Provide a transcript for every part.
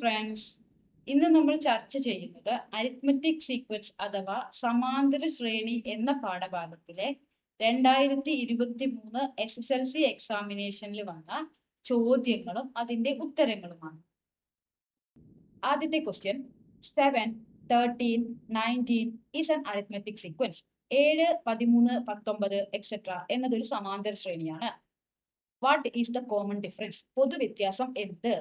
Friends ഇന്ന് നമ്മൾ ചർച്ച ചെയ്യുന്നത് അരിത്മെറ്റിക് സീക്വൻസ് അഥവാ സമാന്തര ശ്രേണി എന്ന പാഠഭാഗത്തിലെ രണ്ടായിരത്തി ഇരുപത്തി മൂന്ന് എസ് എസ് എൽ സി എക്സാമിനേഷനിൽ വന്ന ചോദ്യങ്ങളും അതിന്റെ ഉത്തരങ്ങളുമാണ്. ആദ്യത്തെ question seven thirteen nineteen is an arithmetic sequence ഏഴ് പതിമൂന്ന് പത്തൊമ്പത് എക്സെട്ര എന്നതൊരു സമാന്തര ശ്രേണിയാണ്. What is the common difference പൊതുവ്യത്യാസം എന്ത്?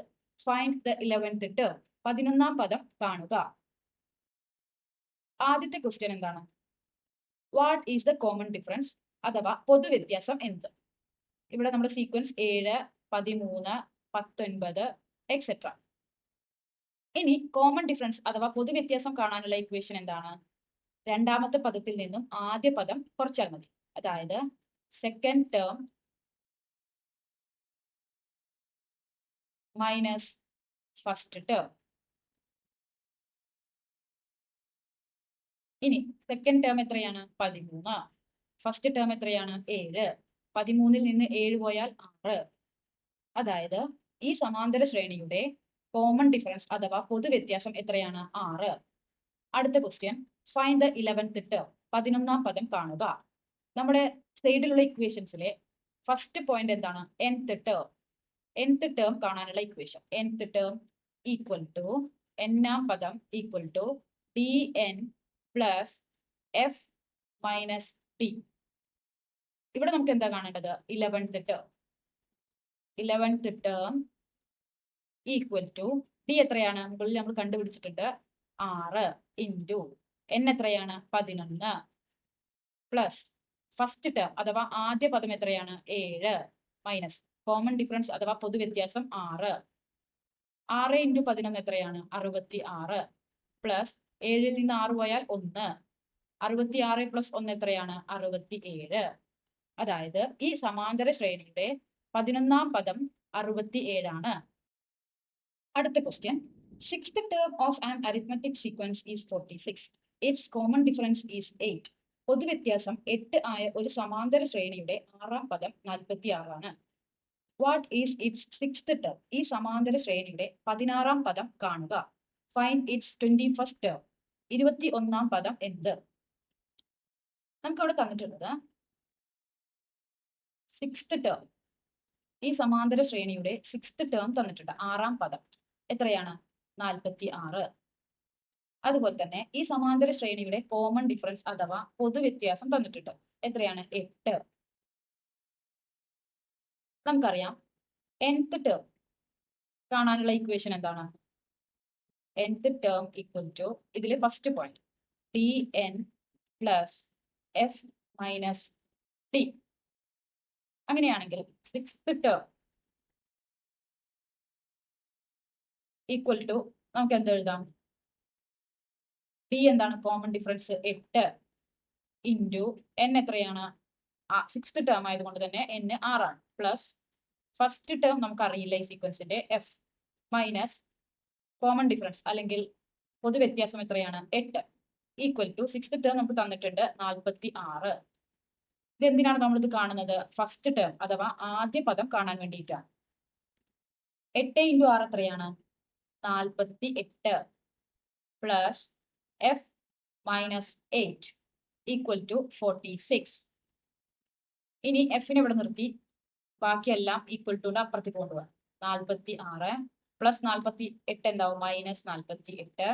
ഫൈൻഡ് ദ ഇലവൻത്ത് ടേം പതിനൊന്നാം പദം കാണുക. ആദ്യത്തെ ക്വസ്റ്റ്യൻ എന്താണ്? What is the common difference അഥവാ പൊതുവ്യത്യാസം എന്ത്? ഇവിടെ നമ്മുടെ സീക്വൻസ് ഏഴ് പതിമൂന്ന് പത്തൊൻപത് എക്സെട്ര ഇനി കോമൺ ഡിഫറൻസ് അഥവാ പൊതുവ്യത്യാസം കാണാനുള്ള ഇക്വേഷൻ എന്താണ്? രണ്ടാമത്തെ പദത്തിൽ നിന്നും ആദ്യ പദം കുറച്ചാൽ മതി. അതായത് second term minus first term ഇനി സെക്കൻഡ് ടേം എത്രയാണ്? പതിമൂന്ന്. ഫസ്റ്റ് ടേം എത്രയാണ്? ഏഴ്. പതിമൂന്നിൽ നിന്ന് ഏഴ് പോയാൽ ആറ്. അതായത് ഈ സമാന്തര ശ്രേണിയുടെ കോമൺ ഡിഫറൻസ് അഥവാ പൊതുവ്യത്യാസം എത്രയാണ്? ആറ്. അടുത്ത question find the eleventh term പതിനൊന്നാം പദം കാണുക. നമ്മുടെ സൈഡിലുള്ള ഇക്വേഷൻസിലെ ഫസ്റ്റ് പോയിന്റ് എന്താണ്? എൻത്ത് ടേം എൻത്ത് ടേം കാണാനുള്ള equation nth term equal to എന്നാം പദം equal to d n plus f minus d ഇവിടെ നമുക്ക് എന്താ കാണേണ്ടത്? Eleventh term eleventh term equal to d എത്രയാണ്? മുകളിൽ നമ്മൾ കണ്ടുപിടിച്ചിട്ടുണ്ട്. ആറ് ഇന്റു എൻ എത്രയാണ്? പതിനൊന്ന് പ്ലസ് ഫസ്റ്റ് ടേം അഥവാ ആദ്യ പദം എത്രയാണ്? ഏഴ് മൈനസ് കോമൺ ഡിഫറൻസ് അഥവാ പൊതുവ്യത്യാസം ആറ്. ആറ് ഇന്റു പതിനൊന്ന് എത്രയാണ്? അറുപത്തി ആറ് പ്ലസ് ഏഴിൽ നിന്ന് ആറ് പോയാൽ ഒന്ന്. അറുപത്തി ആറ് പ്ലസ് ഒന്ന് എത്രയാണ്? അറുപത്തി ഏഴ് അതായത് ഈ സമാന്തര ശ്രേണിയുടെ പതിനൊന്നാം പദം അറുപത്തി ഏഴാണ് അടുത്ത question sixth term of an arithmetic sequence is forty six its common difference is eight പൊതുവ്യത്യാസം എട്ട് ആയ ഒരു സമാന്തര ശ്രേണിയുടെ ആറാം പദം നാൽപ്പത്തി ആറാണ് what is its sixth term ഈ സമാന്തര ശ്രേണിയുടെ പതിനാറാം പദം കാണുക. Find its twenty first term ഇരുപത്തി ഒന്നാം പദം എന്ത്? നമുക്ക് അവിടെ തന്നിട്ടുള്ളത് സിക്സ്ത് ടേം ഈ സമാന്തര ശ്രേണിയുടെ സിക്സ്ത് ടേം തന്നിട്ടുണ്ട്. ആറാം പദം. എത്രയാണ്? നാൽപ്പത്തി ആറ് അതുപോലെ തന്നെ ഈ സമാന്തര ശ്രേണിയുടെ കോമൺ ഡിഫറൻസ് അഥവാ പൊതുവ്യത്യാസം തന്നിട്ടുണ്ട്. എത്രയാണ്? എട്ട്. നമുക്കറിയാം. nth ടേം കാണാനുള്ള ഇക്വേഷൻ എന്താണ്? nth ടേം ഈക്വൽ ടു ഇതിൽ first point T N plus F minus T അങ്ങനെയാണെങ്കിൽ സിക്സ്ത് ടേം ഈക്വൽ ടു നമുക്ക് എന്ത് എഴുതാം? ടി എന്താണ്? കോമൺ ഡിഫറൻസ് എട്ട് ഇന്റു എൻ എത്രയാണ്? സിക്സ്ത് ടേം ആയതുകൊണ്ട് തന്നെ എൻ ആർ ആണ്. പ്ലസ് ഫസ്റ്റ് ടേം നമുക്ക് അറിയില്ല ഈ സീക്വൻസിന്റെ എഫ് മൈനസ് കോമൺ ഡിഫറൻസ് അല്ലെങ്കിൽ പൊതു വ്യത്യാസം എത്രയാണ്? എട്ട് ഈക്വൽ ടു സിക്സ്ത് ടേം നമുക്ക് തന്നിട്ടുണ്ട് നാൽപ്പത്തി ആറ് ഇതെന്തിനാണ് നമ്മളിത് കാണുന്നത്? ഫസ്റ്റ് ടേം അഥവാ ആദ്യ പദം കാണാൻ വേണ്ടിയിട്ടാണ്. എട്ട് ഇന്റു ആറ് എത്രയാണ്? നാൽപ്പത്തി എട്ട് plus f minus eight equal to forty six ഇനി എഫിനെ ഇവിടെ നിർത്തി. ബാക്കിയെല്ലാം ഈക്വൽ ടുന്റെ അപ്പുറത്തേക്ക് കൊണ്ടുപോകാം. നാൽപ്പത്തി ആറ് പ്ലസ് നാൽപ്പത്തി എട്ട് എന്താവും? മൈനസ് നാൽപ്പത്തി എട്ട്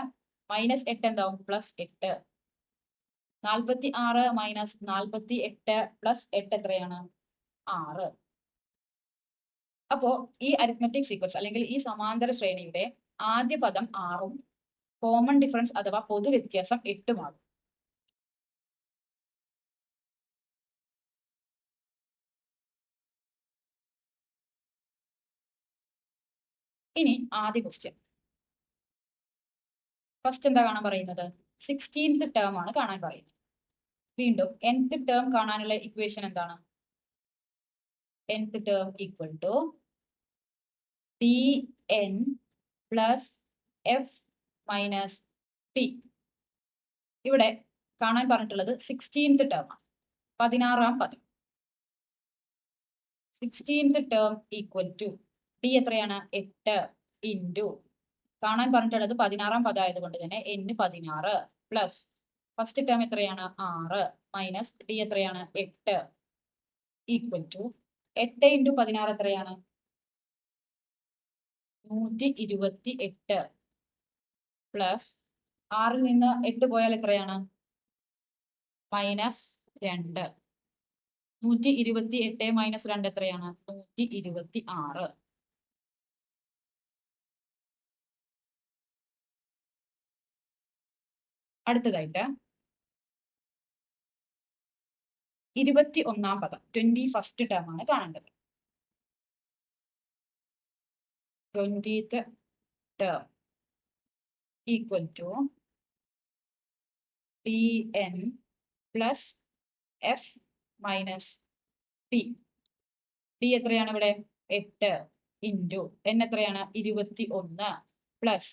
മൈനസ് എട്ട് എന്താവും? പ്ലസ് എട്ട്. നാൽപ്പത്തി ആറ് മൈനസ് നാൽപ്പത്തി എട്ട് പ്ലസ് എട്ട് എത്രയാണ്? ആറ്. അപ്പോ ഈ അരിത്മെറ്റിക് സീക്വൻസ് അല്ലെങ്കിൽ ഈ സമാന്തര ശ്രേണിയുടെ ആദ്യ പദം ആറും കോമൺ ഡിഫറൻസ് അഥവാ പൊതുവ്യത്യാസം എട്ടുമാകും. ഇനി ആദ്യ ക്വസ്റ്റ്യൻ ഫസ്റ്റ് എന്താ കാണാൻ പറയുന്നത്? സിക്സ്റ്റീൻത് ടേം ആണ് കാണാൻ പറയുന്നത്. വീണ്ടും nth ടേം കാണാനുള്ള ഇക്വേഷൻ എന്താണ്? nth term equal to d n plus f minus d ഇവിടെ കാണാൻ പറഞ്ഞിട്ടുള്ളത് സിക്സ്റ്റീൻത് ടേം ആണ്. പതിനാറാം പദം. Sixteenth term equal to d എത്രയാണ്? എട്ട് ഇന്റു കാണാൻ പറഞ്ഞിട്ടുള്ളത് പതിനാറാം പദം ആയതുകൊണ്ട് തന്നെ n പതിനാറ് പ്ലസ് ഫസ്റ്റ് ടേം എത്രയാണ്? ആറ് മൈനസ് ഡി എത്രയാണ്? എട്ട് ഈക്വൽ ടു എട്ട് ഇന്റു പതിനാറ് എത്രയാണ്? നൂറ്റി ഇരുപത്തി എട്ട് പ്ലസ് ആറിൽ നിന്ന് എട്ട് പോയാൽ എത്രയാണ്? മൈനസ് രണ്ട്. നൂറ്റി ഇരുപത്തി എട്ട് മൈനസ് രണ്ട് എത്രയാണ്? നൂറ്റി ഇരുപത്തി ആറ് അടുത്തതായിട്ട് ഇരുപത്തി ഒന്നാം പദം ട്വന്റി ഫസ്റ്റ് ടേം ആണ് കാണേണ്ടത്. Twentieth term equal to d n plus f minus d d എത്രയാണ് ഇവിടെ? എട്ട് ഇന്റു എൻ എത്രയാണ്? ഇരുപത്തി ഒന്ന് പ്ലസ്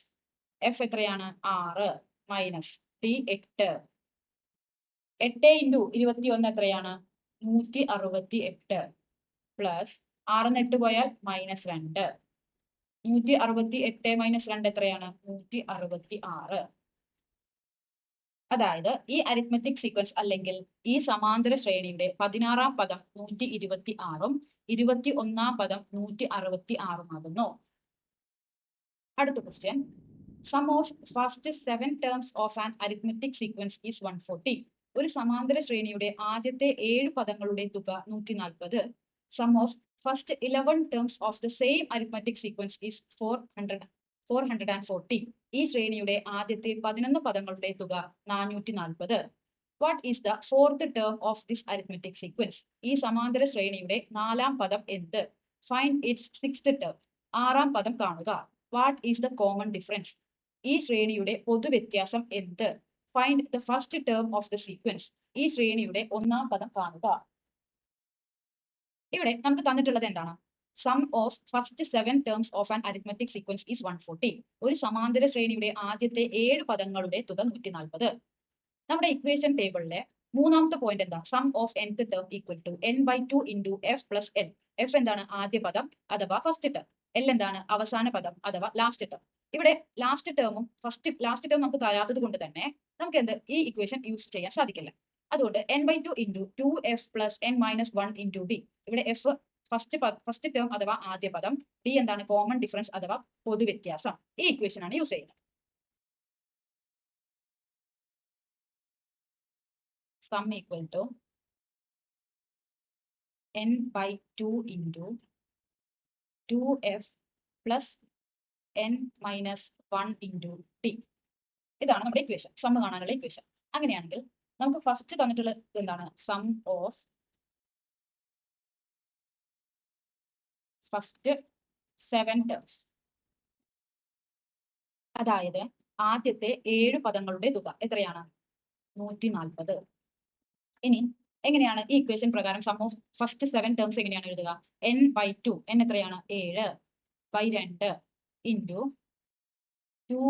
എഫ് എത്രയാണ്? ആറ് മൈനസ് ടി എട്ട് എട്ട് ഇന്റു ഇരുപത്തി ഒന്ന് എത്രയാണ്? നൂറ്റി അറുപത്തി എട്ട് പ്ലസ് ആറിന്ന് എട്ട് പോയാൽ മൈനസ് രണ്ട്. നൂറ്റി അറുപത്തി എട്ട് മൈനസ് രണ്ട് എത്രയാണ്? നൂറ്റി അറുപത്തി ആറ് അതായത് ഈ അരിത്മെറ്റിക് സീക്വൻസ് അല്ലെങ്കിൽ ഈ സമാന്തര ശ്രേണിയുടെ പതിനാറാം പദം നൂറ്റി ഇരുപത്തി ആറും ഇരുപത്തി ഒന്നാം പദം നൂറ്റി അറുപത്തി ആറുമാകുന്നു അടുത്ത question sum of first seven terms of an arithmetic sequence is one forty ഒരു സമാന്തര ശ്രേണിയുടെ ആദ്യത്തെ ഏഴ് പദങ്ങളുടെ തുക നൂറ്റി നാൽപ്പത് sum of first eleven terms of the same arithmetic sequence is four hundred four hundred and forty ഈ ശ്രേണിയുടെ ആദ്യത്തെ പതിനൊന്ന് പദങ്ങളുടെ തുക നാനൂറ്റി നാൽപ്പത് what is the fourth term of this arithmetic sequence ഈ സമാന്തര ശ്രേണിയുടെ നാലാം പദം എന്ത്? ഫൈൻ ഇറ്റ്സ് സിക്സ് ടേം ആറാം പദം കാണുക. What is the common difference ഈ ശ്രേണിയുടെ പൊതുവ്യത്യാസം എന്ത്? Find the first term of the sequence ഈ ശ്രേണിയുടെ ഒന്നാം പദം കാണുക. ഇവിടെ നമുക്ക് തന്നിട്ടുള്ളത് എന്താണ്? Sum of first seven terms of an arithmetic sequence is one forty ഒരു സമാന്തര ശ്രേണിയുടെ ആദ്യത്തെ ഏഴ് പദങ്ങളുടെ തുക നൂറ്റി നാൽപ്പത് നമ്മുടെ ഇക്വേഷൻ ടേബിളിലെ മൂന്നാമത്തെ പോയിന്റ് എന്താ? Sum of nth term equal to n by two into f plus l f എന്താണ്? ആദ്യ പദം അഥവാ ഫസ്റ്റ് ടേം എൽ എന്താണ്? അവസാന പദം അഥവാ ലാസ്റ്റ് ടേം ഇവിടെ ലാസ്റ്റ് ടേമും ഫസ്റ്റ് ലാസ്റ്റ് ടേം നമുക്ക് തരാത്തത് കൊണ്ട് തന്നെ നമുക്ക് എന്ത് ഈ ഇക്വേഷൻ യൂസ് ചെയ്യാൻ സാധിക്കില്ല. അതുകൊണ്ട് n by two into two f plus n minus one into d ഇവിടെ എഫ് ഫസ്റ്റ് ഫസ്റ്റ് ടേം അഥവാ ആദ്യ പദം ഡി എന്താണ് കോമൺ ഡിഫറൻസ് അഥവാ പൊതുവ്യത്യാസം ഈ ഇക്വേഷൻ ആണ് യൂസ് ചെയ്യുന്നത്. Sum equal to n by two into two f plus n minus one into t ഇതാണ് നമ്മുടെ ഇക്വേഷൻ സം കാണാനുള്ള ഇക്വേഷൻ അങ്ങനെയാണെങ്കിൽ നമുക്ക് ഫസ്റ്റ് തന്നിട്ടുള്ള എന്താണ്? Sum of first seven terms അതായത് ആദ്യത്തെ ഏഴ് പദങ്ങളുടെ തുക എത്രയാണ്? നൂറ്റി നാൽപ്പത് ഇനി എങ്ങനെയാണ് ഈ ഇക്വേഷൻ പ്രകാരം sum of first seven terms എങ്ങനെയാണ് എഴുതുക? എൻ ബൈ ടു എൻ എത്രയാണ്? ഏഴ് ബൈ രണ്ട്. ഇന്റു ടു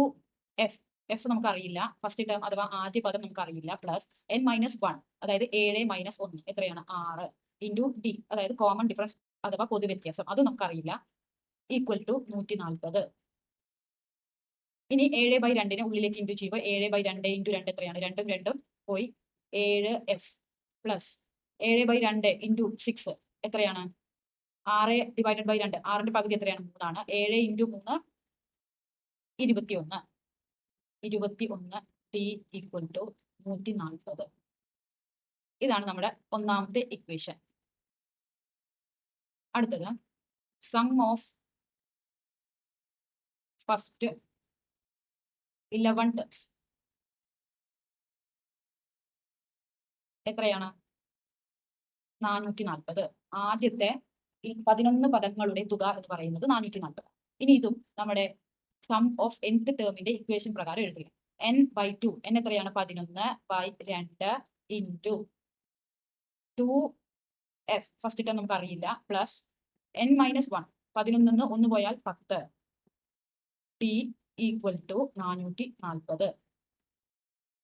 എഫ് എഫ് നമുക്ക് അറിയില്ല ഫസ്റ്റ് ടേം അഥവാ ആദ്യ പദം നമുക്ക് അറിയില്ല പ്ലസ് എൻ മൈനസ് വൺ അതായത് ഏഴ് മൈനസ് ഒന്ന്. എത്രയാണ്? ആറ്. ഇന്റു ഡി അതായത് കോമൺ ഡിഫറൻസ് അഥവാ പൊതുവ്യത്യാസം. അത് നമുക്കറിയില്ല. ഈക്വൽ ടു നൂറ്റി നാൽപ്പത് ഇനി ഏഴ് ബൈ രണ്ടിനെ ഉള്ളിലേക്ക് ഇന്റു ചെയ്യുമ്പോൾ ഏഴ് ബൈ രണ്ട് ഇന്റു രണ്ട് എത്രയാണ്? രണ്ടും രണ്ടും പോയി ഏഴ് എഫ് പ്ലസ് ഏഴ് ബൈ രണ്ട് ഇന്റു സിക്സ് എത്രയാണ്? ആറ് ഡിവൈഡഡ് ബൈ രണ്ട്. ആറിന്റെ പകുതി എത്രയാണ്? മൂന്നാണ്. ഏഴ് ഇന്റു മൂന്ന് ഇരുപത്തി ഒന്ന് ഇരുപത്തി ഒന്ന് ടി ഈക്വൽ ടു നൂറ്റി നാൽപ്പത് ഇതാണ് നമ്മുടെ ഒന്നാമത്തെ ഇക്വേഷൻ അടുത്തത് sum of first eleven terms എത്രയാണ്? നാനൂറ്റി നാൽപ്പത് ആദ്യത്തെ ഈ പതിനൊന്ന് പദങ്ങളുടെ തുക എന്ന് പറയുന്നത് നാനൂറ്റി നാൽപ്പത് ഇനി ഇതും നമ്മുടെ സം ഓഫ് nth ടേമിന്റെ ഇക്വേഷൻ പ്രകാരം എഴുതുക എൻ ബൈ ടു എൻ എത്രയാണ്? പതിനൊന്ന് ബൈ രണ്ട് into two f first term നമുക്ക് അറിയില്ല. പ്ലസ് എൻ മൈനസ് വൺ പതിനൊന്നിന്ന് ഒന്ന് പോയാൽ പത്ത്. ടി ഈക്വൽ ടു നാനൂറ്റി നാൽപ്പത്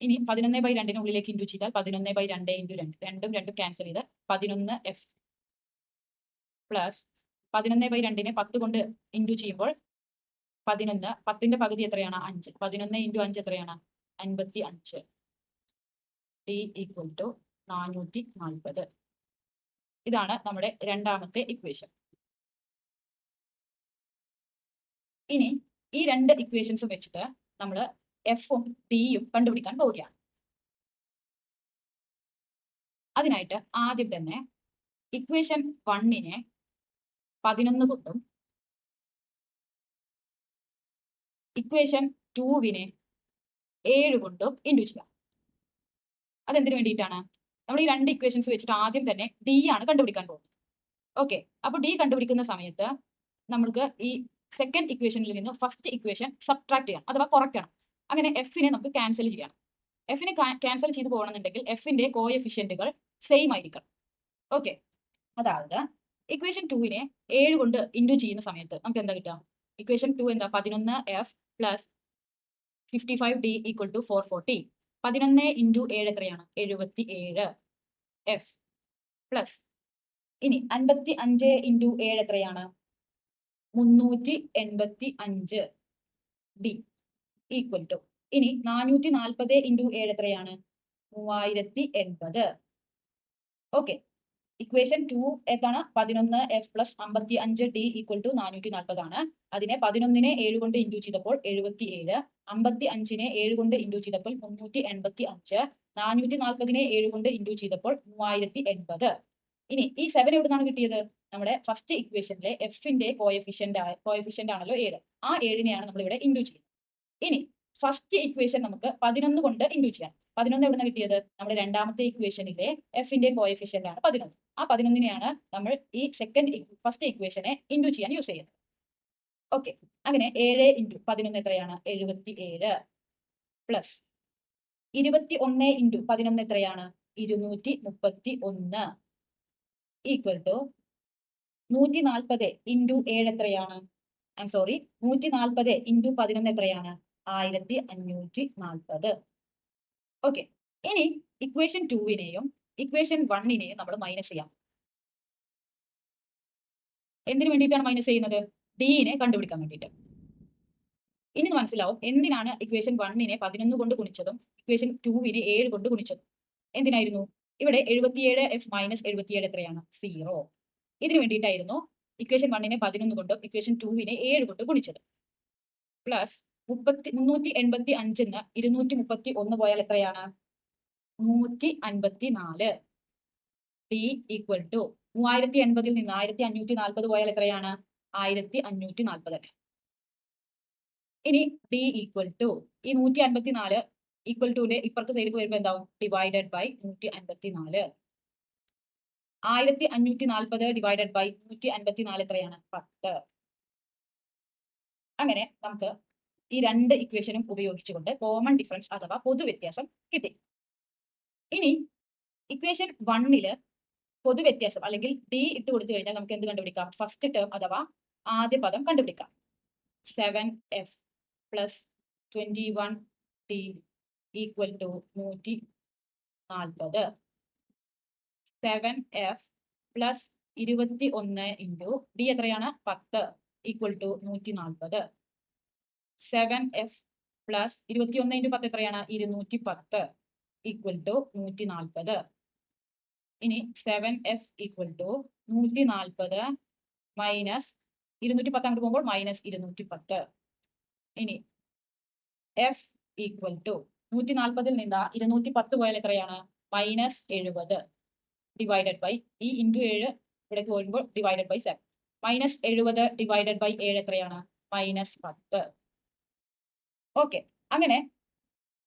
ഇനി പതിനൊന്ന് ബൈ രണ്ടിന് ഉള്ളിലേക്ക് ഇന്റു ചെയ്താൽ പതിനൊന്ന് ബൈ രണ്ട് ഇന്റു രണ്ട്. രണ്ടും രണ്ടും ക്യാൻസൽ ചെയ്ത് പതിനൊന്ന് എഫ് പ്ലസ് പതിനൊന്ന് ബൈ രണ്ടിനെ പത്ത് കൊണ്ട് ഇന്റു ചെയ്യുമ്പോൾ പതിനൊന്ന് പത്തിന്റെ പകുതി എത്രയാണ്? അഞ്ച്. പതിനൊന്ന് ഇന്റു അഞ്ച് എത്രയാണ്? അൻപത്തി അഞ്ച് ടി ഈക്വൽ ടു നാനൂറ്റി നാൽപ്പത് ഇതാണ് നമ്മുടെ രണ്ടാമത്തെ ഇക്വേഷൻ ഇനി ഈ രണ്ട് ഇക്വേഷൻസും വെച്ചിട്ട് നമ്മൾ എഫും ടിയും കണ്ടുപിടിക്കാൻ പോവുകയാണ്. അതിനായിട്ട് ആദ്യം തന്നെ ഇക്വേഷൻ വണ്ണിനെ പതിനൊന്ന് കൊണ്ടും ഇക്വേഷൻ ടൂവിനെ ഏഴ് കൊണ്ടും ഇൻഡു ചെയ്യാം അതെന്തിനു വേണ്ടിയിട്ടാണ്? നമ്മൾ ഈ രണ്ട് ഇക്വേഷൻസ് വെച്ചിട്ട് ആദ്യം തന്നെ ഡി ആണ് കണ്ടുപിടിക്കാൻ പോകുന്നത്. ഓക്കെ അപ്പൊ ഡി കണ്ടുപിടിക്കുന്ന സമയത്ത് നമുക്ക് ഈ സെക്കൻഡ് ഇക്വേഷനിൽ നിന്ന് ഫസ്റ്റ് ഇക്വേഷൻ സബ്ട്രാക്ട് ചെയ്യണം അഥവാ കുറയ്ക്കണം. അങ്ങനെ എഫിനെ നമുക്ക് ക്യാൻസൽ ചെയ്യണം. എഫിനെ ക്യാൻസൽ ചെയ്ത് പോകണമെന്നുണ്ടെങ്കിൽ എഫിന്റെ കോഎഫിഷ്യന്റുകൾ സെയിം ആയിരിക്കണം. ഓക്കെ അതായത് ഇക്വേഷൻ ടുവിനെ ഏഴ് കൊണ്ട് ഇൻഡു ചെയ്യുന്ന സമയത്ത് നമുക്ക് എന്താ കിട്ടുക? ഇക്വേഷൻ ടു എന്താ? പതിനൊന്ന് f plus fifty five d equal to four forty പതിനൊന്ന് ഇന്റു ഏഴ് എത്രയാണ്? എഴുപത്തി ഏഴ് എഫ് പ്ലസ് ഇനി അൻപത്തി അഞ്ച് ഇന്റു ഏഴ് എത്രയാണ്? മുന്നൂറ്റി എൺപത്തി അഞ്ച് ഡി ഈക്വൽ ടു ഇനി നാനൂറ്റി നാൽപ്പത് ഇന്റു ഏഴ് എത്രയാണ്? മൂവായിരത്തി എൺപത് ഓക്കെ ഇക്വേഷൻ ടു എന്താണ് പതിനൊന്ന് എഫ് പ്ലസ് അമ്പത്തി അഞ്ച് ഡി ഈക്വൽ ടു നാനൂറ്റി നാൽപ്പതാണ് അതിനെ പതിനൊന്നിനെ ഏഴ് കൊണ്ട് ഇൻഡ്യൂ ചെയ്തപ്പോൾ എഴുപത്തി ഏഴ് അമ്പത്തി അഞ്ചിനെ ഏഴ് കൊണ്ട് ഇൻഡ്യൂ ചെയ്തപ്പോൾ മുന്നൂറ്റി എൺപത്തി അഞ്ച് നാനൂറ്റി നാൽപ്പതിനെ ഏഴ് കൊണ്ട് ഇൻഡ്യൂ ചെയ്തപ്പോൾ മൂവായിരത്തി എൺപത് ഇനി ഈ സെവൻ എവിടുന്നാണ് കിട്ടിയത്? നമ്മുടെ ഫസ്റ്റ് ഇക്വേഷനിലെ എഫിന്റെ കോയഫിഷ്യന്റ് കോയഫിഷ്യന്റ് ആണല്ലോ ഏഴ്. ആ ഏഴിനെയാണ് നമ്മൾ ഇവിടെ ഇൻഡ്യൂ ചെയ്യുന്നത്. ഇനി ഫസ്റ്റ് ഇക്വേഷൻ നമുക്ക് പതിനൊന്ന് കൊണ്ട് ഇൻഡു ചെയ്യാം. പതിനൊന്ന് എവിടുന്ന കിട്ടിയത്? നമ്മുടെ രണ്ടാമത്തെ ഇക്വേഷനിലെ എഫിന്റെ കോയഫിഷ്യന്റ് ആണ് പതിനൊന്ന്. ആ പതിനൊന്നിനെയാണ് നമ്മൾ ഈ സെക്കൻഡ് ഫസ്റ്റ് ഇക്വേഷനെ ഇൻഡു ചെയ്യാൻ യൂസ് ചെയ്യുന്നത്. ഓക്കെ അങ്ങനെ ഏഴ് ഇന്റു പതിനൊന്ന് എത്രയാണ്? എഴുപത്തി ഏഴ് പ്ലസ് ഇരുപത്തി ഒന്ന് ഇന്റു പതിനൊന്ന് എത്രയാണ്? ഇരുന്നൂറ്റി മുപ്പത്തി ഒന്ന് ഈക്വൽ ടു നൂറ്റി നാൽപ്പത് ഇന്റു ഏഴ് എത്രയാണ്? ഐ സോറി നൂറ്റി നാൽപ്പത് ഇന്റു പതിനൊന്ന് എത്രയാണ്? ആയിരത്തി അഞ്ഞൂറ്റി നാൽപ്പത് ഓക്കെ ഇനി ഇക്വേഷൻ ടുവിനെയും ഇക്വേഷൻ വണ്ണിനെയും നമ്മൾ മൈനസ് ചെയ്യാം. എന്തിനു വേണ്ടിയിട്ടാണ് മൈനസ് ചെയ്യുന്നത്? ഡിനെ കണ്ടുപിടിക്കാൻ വേണ്ടിയിട്ട്. ഇനി മനസ്സിലാവും എന്തിനാണ് ഇക്വേഷൻ വണ്ണിനെ പതിനൊന്ന് കൊണ്ട് ഗുണിച്ചതും ഇക്വേഷൻ ടുവിനെ ഏഴ് കൊണ്ട് ഗുണിച്ചതും? എന്തിനായിരുന്നു? ഇവിടെ എഴുപത്തിയേഴ് എഫ് മൈനസ് എഴുപത്തിയേഴ് എത്രയാണ്? സീറോ ഇതിനു വേണ്ടിയിട്ടായിരുന്നു ഇക്വേഷൻ വണ്ണിനെ പതിനൊന്ന് കൊണ്ടും ഇക്വേഷൻ ടുവിനെ ഏഴ് കൊണ്ട് ഗുണിച്ചത്. പ്ലസ് മുപ്പത്തി മുന്നൂറ്റി എൺപത്തി അഞ്ചിന്ന് ഇരുന്നൂറ്റി മുപ്പത്തി ഒന്ന് പോയാൽ എത്രയാണ്? നൂറ്റി അൻപത്തി നാല് ടി ഈക്വൽ ടു മൂവായിരത്തി എൺപതിൽ നിന്ന് ആയിരത്തി അഞ്ഞൂറ്റി നാൽപ്പത് പോയാൽ എത്രയാണ്? ആയിരത്തി അഞ്ഞൂറ്റി നാൽപ്പത് ഇനി ഡി ഈക്വൽ ടു ഈ നൂറ്റി അൻപത്തി നാല് ഈക്വൽ ടുവിന്റെ ഇപ്പുറത്തെ സൈഡിൽ വരുമ്പോൾ എന്താവും? ഡിവൈഡഡ് ബൈ നൂറ്റി അൻപത്തി നാല് ആയിരത്തി അഞ്ഞൂറ്റി നാൽപ്പത് ഡിവൈഡഡ് ബൈ നൂറ്റി അൻപത്തി നാല് എത്രയാണ്? പത്ത്. അങ്ങനെ നമുക്ക് ഈ രണ്ട് ഇക്വേഷനും ഉപയോഗിച്ചുകൊണ്ട് കോമൺ ഡിഫറൻസ് അഥവാ പൊതുവ്യത്യാസം കിട്ടി. ഇനി ഇക്വേഷൻ വണ്ണിൽ പൊതുവ്യത്യാസം അല്ലെങ്കിൽ ഡി ഇട്ട് കൊടുത്തു കഴിഞ്ഞാൽ നമുക്ക് എന്ത് കണ്ടുപിടിക്കാം? ഫസ്റ്റ് ടേം അഥവാ ആദ്യ പദം കണ്ടുപിടിക്കാം. Seven f plus twenty one t equal to നൂറ്റി നാൽപ്പത് സെവൻ എഫ് പ്ലസ് ഇരുപത്തി ഒന്ന് ഇന്റു ഡി എത്രയാണ്? പത്ത് ഈക്വൽ ടു നൂറ്റി നാൽപ്പത് സെവൻ എഫ് പ്ലസ് ഇരുപത്തി ഒന്ന് ഇന്റു പത്ത് എത്രയാണ്? ഇരുന്നൂറ്റി പത്ത് ഈക്വൽ ടു നൂറ്റി നാൽപ്പത് ഇനി സെവൻ എഫ് ഈക്വൽ ടു നൂറ്റി നാൽപ്പത് മൈനസ് ഇരുന്നൂറ്റി പത്ത് അങ്ങോട്ട് പോകുമ്പോൾ മൈനസ് ഇരുന്നൂറ്റി പത്ത് ഇനി എഫ് ഈക്വൽ ടു നൂറ്റി നാൽപ്പതിൽ നിന്ന് ഇരുന്നൂറ്റി പത്ത് പോയാൽ എത്രയാണ്? മൈനസ് എഴുപത് ഡിവൈഡഡ് ബൈ ഈ ഇന്റു ഏഴ് ഇവിടേക്ക് വരുമ്പോൾ ഡിവൈഡഡ് ബൈ സെവൻ മൈനസ് എഴുപത് ഡിവൈഡഡ് ബൈ ഏഴ് എത്രയാണ്? മൈനസ് പത്ത്. ഓക്കെ അങ്ങനെ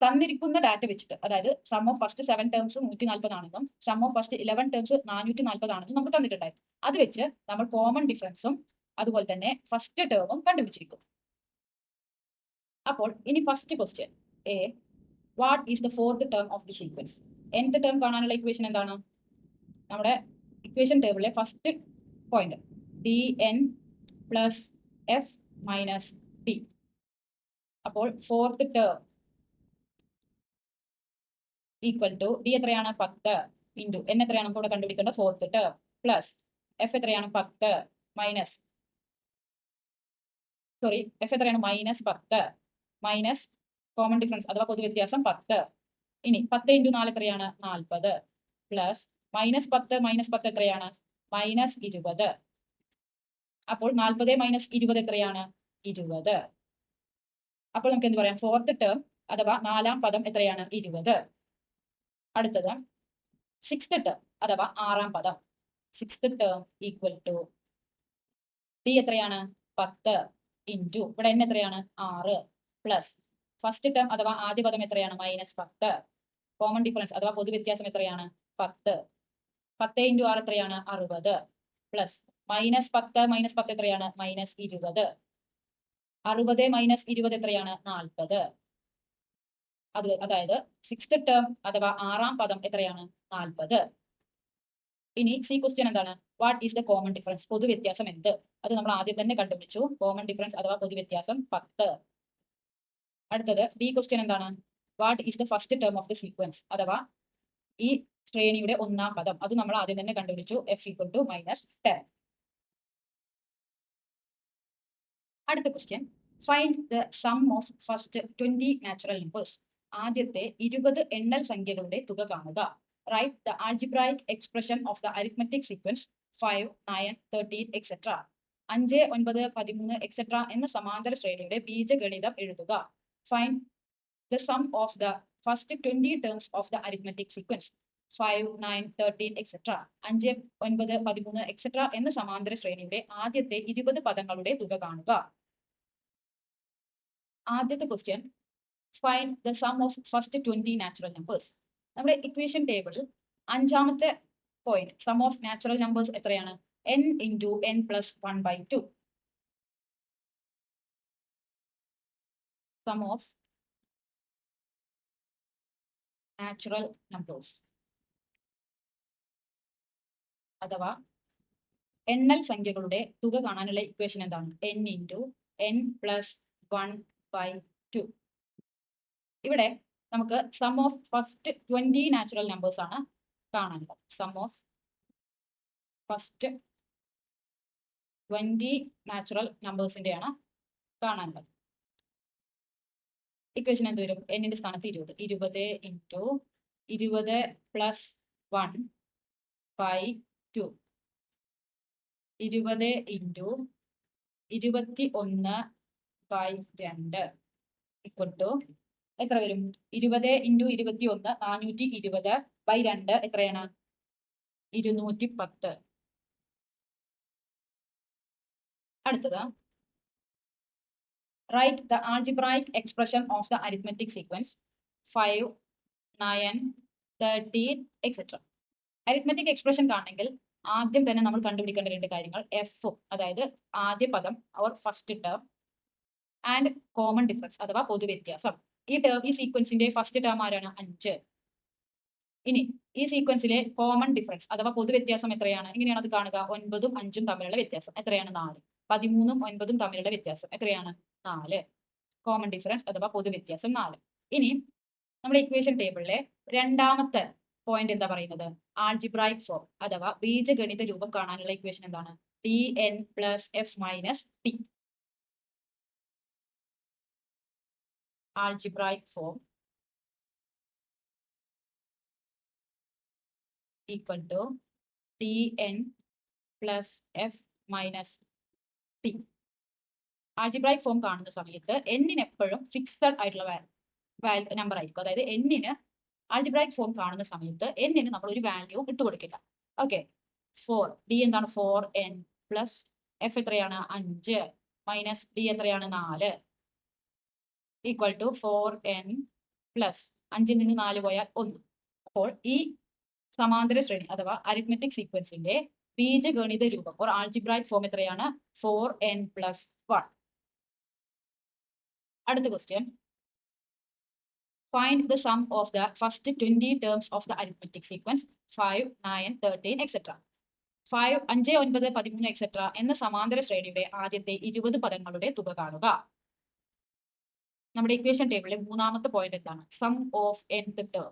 തന്നിരിക്കുന്ന ഡാറ്റ വെച്ചിട്ട് അതായത് sum of first seven terms നൂറ്റി നാൽപ്പതാണെന്നും sum of first eleven terms നാനൂറ്റി നാൽപ്പതാണെന്നും നമുക്ക് തന്നിട്ടുണ്ടായിരുന്നു. അത് വെച്ച് നമ്മൾ കോമൺ ഡിഫറൻസും അതുപോലെ തന്നെ ഫസ്റ്റ് ടേമും കണ്ടുപിടിച്ചിരിക്കും. അപ്പോൾ ഇനി first question A what is the fourth term of the sequence nth term കാണാനുള്ള ഇക്വേഷൻ എന്താണ്? നമ്മുടെ equation ടേബിളിലെ first point D N plus F minus T അപ്പോൾ fourth term equal to D എത്രയാണ്? പത്ത് ഇന്റു എൻ എത്രയാണ്? നമുക്ക് ഇവിടെ കണ്ടുപിടിക്കേണ്ട ഫോർത്ത് ടേം പ്ലസ് എഫ് എത്രയാണ്? പത്ത് മൈനസ് സോറി എഫ് എത്രയാണ്? മൈനസ് പത്ത് മൈനസ് കോമൺ ഡിഫറൻസ് അഥവാ പൊതുവ്യത്യാസം പത്ത്. ഇനി പത്ത് ഇന്റു നാല് എത്രയാണ്? നാൽപ്പത്. പ്ലസ് മൈനസ് പത്ത് മൈനസ് പത്ത് എത്രയാണ്? മൈനസ് ഇരുപത്. അപ്പോൾ നാൽപ്പത് മൈനസ് ഇരുപത് എത്രയാണ്? ഇരുപത്. അപ്പോൾ നമുക്ക് എന്ത് പറയാം? ഫോർത്ത് ടേം അഥവാ നാലാം പദം എത്രയാണ്? ഇരുപത്. അടുത്തത് സിക്സ്ത് ടേം അഥവാ ആറാം പദം. Sixth term equal to d എത്രയാണ്? പത്ത് ഇന്റു ഇവിടെ എൻ എത്രയാണ്? ആറ് പ്ലസ് ഫസ്റ്റ് ടേം അഥവാ ആദ്യ പദം എത്രയാണ്? മൈനസ് പത്ത്. കോമൺ ഡിഫറൻസ് അഥവാ പൊതുവ്യത്യാസം എത്രയാണ്? പത്ത്. പത്ത് ഇന്റു ആറ് എത്രയാണ്? അറുപത്. പ്ലസ് മൈനസ് പത്ത് മൈനസ് പത്ത് എത്രയാണ്? മൈനസ് ഇരുപത്. അറുപത് മൈനസ് ഇരുപത് എത്രയാണ്? നാൽപ്പത്. അത് അതായത് സിക്സ്ത് ടേം അഥവാ ആറാം പദം എത്രയാണ്? നാൽപ്പത്. ഇനി സി ക്വസ്റ്റ്യൻ എന്താണ്? What is the common difference പൊതുവ്യത്യാസം എന്ത്? അത് നമ്മൾ ആദ്യം തന്നെ കണ്ടുപിടിച്ചു. കോമൺ ഡിഫറൻസ് അഥവാ പൊതുവ്യത്യാസം പത്ത്. അടുത്തത് ഡി ക്വസ്റ്റ്യൻ എന്താണ്? What is the first term of the sequence അഥവാ ഈ ശ്രേണിയുടെ ഒന്നാം പദം. അത് നമ്മൾ ആദ്യം തന്നെ കണ്ടുപിടിച്ചു. F equal to minus ten അടുത്ത question find the sum of first twenty natural numbers ആദ്യത്തെ ഇരുപത് എണ്ണൽ സംഖ്യകളുടെ തുക കാണുക. Write the algebraic expression of the arithmetic sequence five nine thirteen etcetera അഞ്ച് ഒൻപത് പതിമൂന്ന് എക്സെട്ര എന്ന സമാന്തര ശ്രേണിയുടെ ബീജഗണിതം എഴുതുക. Find the sum of the first twenty terms of the arithmetic sequence five nine thirteen etcetera അഞ്ച് ഒൻപത് പതിമൂന്ന് എക്സെട്ര എന്ന സമാന്തര ശ്രേണിയുടെ ആദ്യത്തെ ഇരുപത് പദങ്ങളുടെ തുക കാണുക. ആദ്യത്തെ question find the sum of first twenty natural numbers നമ്മുടെ ഇക്വേഷൻ ടേബിളിൽ അഞ്ചാമത്തെ point sum of natural numbers എത്രയാണ്? N into n plus one by two sum of natural numbers അഥവാ എണ്ണൽ സംഖ്യകളുടെ തുക കാണാനുള്ള ഇക്വേഷൻ എന്താണ്? N into n plus one by two ഇവിടെ നമുക്ക് sum of first twenty natural numbers ആണ് കാണേണ്ടത്. Sum of first twenty natural നമ്പേഴ്സിന്റെയാണ് കാണേണ്ടത്. ഇക്വേഷൻ എന്ത് വരും? എന്നിന്റെ സ്ഥാനത്ത് ഇരുപത്. ഇരുപത് ഇന്റു ഇരുപത് പ്ലസ് വൺ ബൈ ടു ഇരുപത് ഇന്റു ഇരുപത്തി ഒന്ന് ബൈ രണ്ട് ഇക്വൽ ടു എത്ര വരും? ഇരുപത് ഇന്റു ഇരുപത്തി ഒന്ന് നാനൂറ്റി ഇരുപത് ബൈ രണ്ട് എത്രയാണ്? ഇരുന്നൂറ്റി പത്ത് അടുത്തത് write the algebraic expression of the arithmetic sequence five nine thirteen etcetera arithmetic expression കാണണമെങ്കിൽ ആദ്യം തന്നെ നമ്മൾ കണ്ടുപിടിക്കേണ്ട രണ്ട് കാര്യങ്ങൾ എഫ് അതായത് ആദ്യ പദം അവർ first term and common difference അഥവാ പൊതുവ്യത്യാസം. ഈ ടേം ഈ സീക്വൻസിന്റെ ഫസ്റ്റ് ടേം ആരാണ്? അഞ്ച്. ഇനി ഈ സീക്വൻസിലെ കോമൺ ഡിഫറൻസ് അഥവാ പൊതുവ്യത്യാസം എത്രയാണ്? ഇങ്ങനെയാണ് അത് കാണുക. ഒൻപതും അഞ്ചും തമ്മിലുള്ള വ്യത്യാസം. എത്രയാണ്? നാല്. പതിമൂന്നും ഒൻപതും തമ്മിലുള്ള വ്യത്യാസം. എത്രയാണ്? നാല്. കോമൺ ഡിഫറൻസ് അഥവാ പൊതുവ്യത്യാസം നാല്. ഇനി നമ്മുടെ ഇക്വേഷൻ ടേബിളിലെ രണ്ടാമത്തെ പോയിന്റ് എന്താ പറയുന്നത്? ആൾജിബ്രൈക് ഫോം അഥവാ ബീജഗണിത രൂപം കാണാനുള്ള ഇക്വേഷൻ എന്താണ്? T n plus f minus t algebraic form equal to tn plus f minus t. Algebraic form കാണുന്ന സമയത്ത് എന്നിന് എപ്പോഴും ഫിക്സഡ് ആയിട്ടുള്ള നമ്പർ ആയിരിക്കും. അതായത് എന്നിന് ആൾജിബ്രായിക് ഫോം കാണുന്ന സമയത്ത് എന്നിന് നമ്മൾ ഒരു വാല്യൂ ഇട്ട് കൊടുക്കില്ല. ഓക്കെ ഫോർ ഡി എന്താണ്? ഫോർ എൻ പ്ലസ് എഫ് എത്രയാണ്? അഞ്ച്. മൈനസ് ഡി എത്രയാണ്? നാല്. Equal to four n plus അഞ്ചിൽ നിന്ന് നാല് പോയാൽ ഒന്ന്. അപ്പോൾ ഈ സമാന്തര ശ്രേണി അഥവാ അരിത്മെറ്റിക് സീക്വൻസിന്റെ ബീജഗണിത രൂപം ഓർ ആൾജിബ്രൈറ്റ് ഫോം എത്രയാണ്? ഫോർ എൻ പ്ലസ് വൺ അടുത്ത question find the sum of the first twenty terms of the arithmetic sequence five nine thirteen etcetera five അഞ്ച് ഒൻപത് പതിമൂന്ന് എക്സെട്ര എന്ന സമാന്തര ശ്രേണിയുടെ ആദ്യത്തെ ഇരുപത് പദങ്ങളുടെ തുക കാണുക. നമ്മുടെ ഇക്വേഷൻ ടേബിളിലെ മൂന്നാമത്തെ പോയിന്റ് എന്താണ്? സം ഓഫ് nth ടേം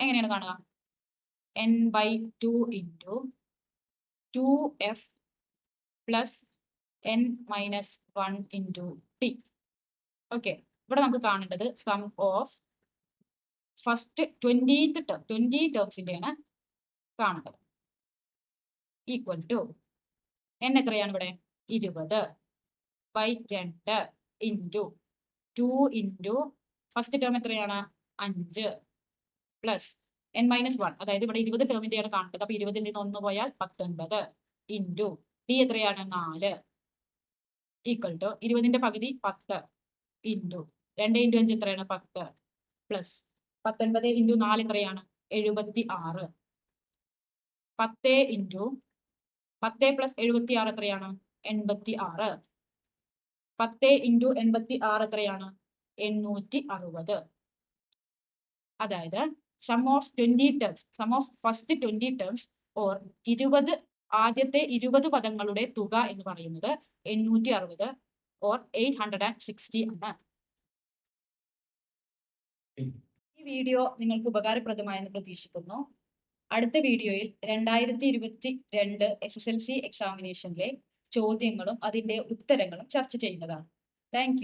എങ്ങനെയാണ് കാണുക? N by two into two f plus n minus one into t okay ഇവിടെ നമുക്ക് കാണേണ്ടത് sum of first twentieth term twenty ടേംസിന്റെയാണ് കാണേണ്ടത്. ഈക്വൽ ടു എൻ എത്രയാണ് ഇവിടെ ഇരുപത്. ബൈ രണ്ട് into two into first term എത്രയാണ്? അഞ്ച് പ്ലസ് എൻ മൈനസ് വൺ അതായത് ഇവിടെ ഇരുപത് ടേമിന്റെയാണ് കാണേണ്ടത് അപ്പോൾ ഇരുപതിൽ നിന്ന് ഒന്ന് പോയാൽ പത്തൊൻപത് ഇന്റു ഡി എത്രയാണ്? നാല്. ഈക്വൽ ടു ഇരുപതിന്റെ പകുതി പത്ത് ഇന്റു രണ്ട് ഇന്റു അഞ്ച് എത്രയാണ്? പത്ത് പ്ലസ് പത്തൊൻപത് ഇന്റു നാല് എത്രയാണ്? എഴുപത്തി ആറ് പത്ത് ഇന്റു പത്ത് പ്ലസ് എഴുപത്തി ആറ് എത്രയാണ്? എൺപത്തി ആറ് പത്ത് ഇന്റു എൺപത്തി ആറ് എത്രയാണ്? എണ്ണൂറ്റി അറുപത് അതായത് sum of twenty terms sum of first twenty terms or ഇരുപത് ആദ്യത്തെ ഇരുപത് പദങ്ങളുടെ തുക എന്ന് പറയുന്നത് എണ്ണൂറ്റി അറുപത് or eight hundred and sixty ആണ്. ഈ വീഡിയോ നിങ്ങൾക്ക് ഉപകാരപ്രദമായെന്ന് പ്രതീക്ഷിക്കുന്നു. അടുത്ത വീഡിയോയിൽ രണ്ടായിരത്തി ഇരുപത്തി രണ്ട് എസ് എസ് എൽ സി എക്സാമിനേഷനിലെ ചോദ്യങ്ങളും അതിന്റെ ഉത്തരങ്ങളും ചർച്ച ചെയ്യുന്നതാണ്. താങ്ക്